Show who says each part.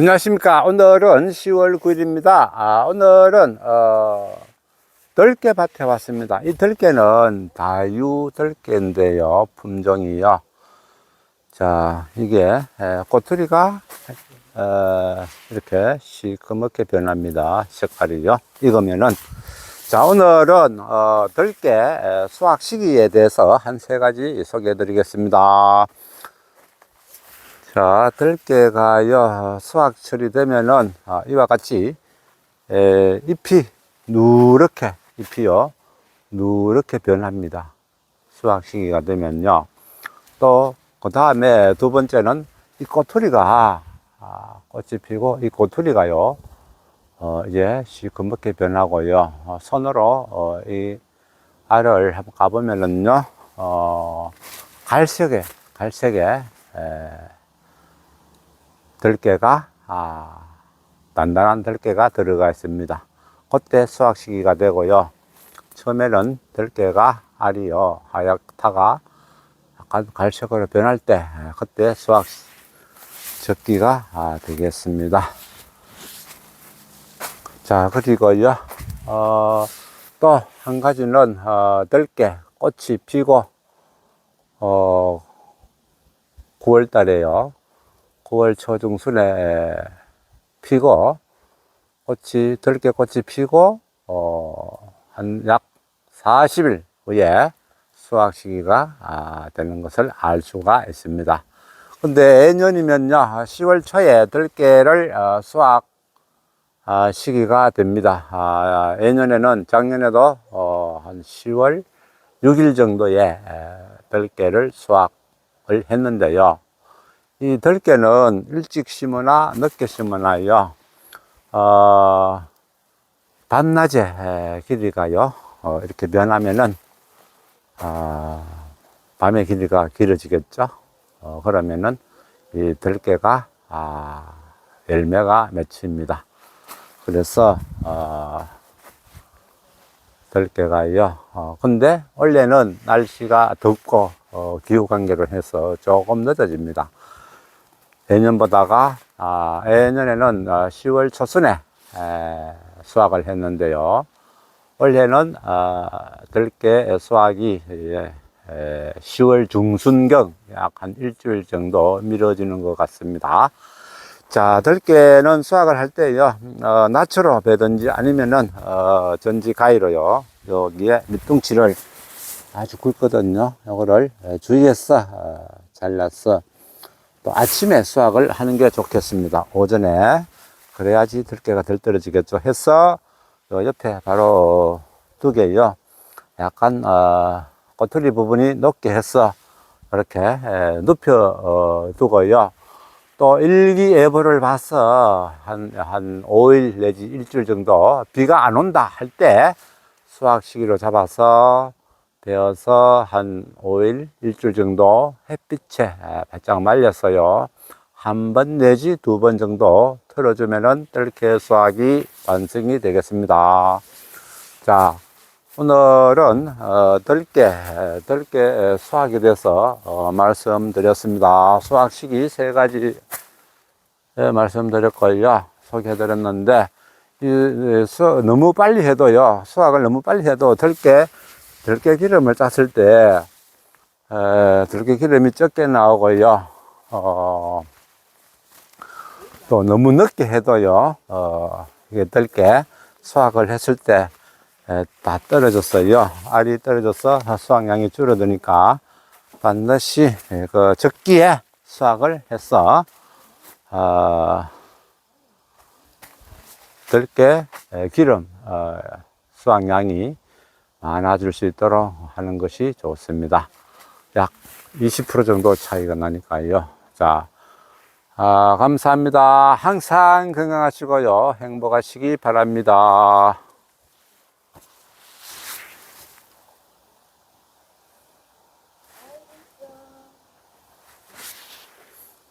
Speaker 1: 안녕하십니까. 오늘은 10월 9일입니다. 아, 오늘은, 어, 들깨 밭에 왔습니다. 이 들깨는 다유 들깨인데요. 품종이요. 자, 이게, 에, 꼬투리가, 어, 이렇게 시커멓게 변합니다. 색깔이요. 익으면은. 자, 오늘은, 어, 들깨 에, 수확 시기에 대해서 한 세 가지 소개해 드리겠습니다. 자, 들깨가요, 수확 처리되면은, 아, 이와 같이, 에, 잎이 누렇게, 잎이요, 누렇게 변합니다. 수확 시기가 되면요. 또, 그 다음에 두 번째는 이 꼬투리가, 아, 꽃이 피고, 이 꼬투리가요, 어, 이제 시커멓게 변하고요. 어, 손으로, 어, 이 알을 한번 까보면은요, 어, 갈색에, 갈색에, 에, 들깨가 아, 단단한 들깨가 들어가 있습니다. 그때 수확 시기가 되고요. 처음에는 들깨가 알이요 하얗다가 약간 갈색으로 변할 때 아, 그때 수확 적기가 아, 되겠습니다. 자 그리고요 어, 또 한 가지는 어, 들깨 꽃이 피고 어, 9월 달에요 9월 초중순에 피고 꽃이 들깨 꽃이 피고 어, 한 약 40일 후에 수확 시기가 아, 되는 것을 알 수가 있습니다. 근데 예년이면요 10월 초에 들깨를 어, 수확 아, 시기가 됩니다. 아, 예년에는 작년에도 어, 한 10월 6일 정도에 에, 들깨를 수확을 했는데요. 이 들깨는 일찍 심으나 늦게 심으나요, 어, 밤낮의 에, 길이가요, 어, 이렇게 변하면은, 어, 밤의 길이가 길어지겠죠? 어, 그러면은 이 들깨가, 아, 열매가 맺힙니다. 그래서, 어, 들깨가요, 어, 근데 원래는 날씨가 덥고, 어, 기후 관계로 해서 조금 늦어집니다. 예년보다가 아, 예년에는 어, 10월 초순에 에, 수확을 했는데요. 올해는 어, 들깨 수확이 예, 에, 10월 중순경 약 한 일주일 정도 미뤄지는 것 같습니다. 자, 들깨는 수확을 할 때요, 어, 낫으로 베든지 아니면은, 어, 전지 가위로요, 여기에 밑둥치를 아주 굵거든요. 요거를 주의해서, 어, 잘라서, 또 아침에 수확을 하는 게 좋겠습니다. 오전에. 그래야지 들깨가 덜 떨어지겠죠. 해서, 요 옆에 바로 두 개요. 약간, 어, 꼬투리 부분이 높게 해서, 이렇게, 에, 눕혀, 어, 두고요. 또 일기예보를 봐서 한, 한 5일 내지 일주일 정도 비가 안 온다 할 때 수확 시기로 잡아서 되어서 한 5일, 일주일 정도 햇빛에 바짝 말렸어요. 한 번 내지 두 번 정도 틀어주면은 뜰게 수확이 완성이 되겠습니다. 자, 오늘은 어, 들깨, 들깨 수확에 대해서 어, 말씀드렸습니다. 수확 시기 세 가지 예, 말씀드렸고요. 소개해드렸는데 이, 너무 빨리 해도요. 수확을 너무 빨리 해도 들깨 들깨 기름을 짰을 때 에, 들깨 기름이 적게 나오고요. 어, 또 너무 늦게 해도요. 어, 이게 들깨 수확을 했을 때 다 떨어졌어요. 알이 떨어져서 수확량이 줄어드니까 반드시 그 적기에 수확을 해서 어, 들깨 기름 어, 수확량이 많아질 수 있도록 하는 것이 좋습니다. 약 20% 정도 차이가 나니까요. 자, 아, 감사합니다. 항상 건강하시고요. 행복하시기 바랍니다.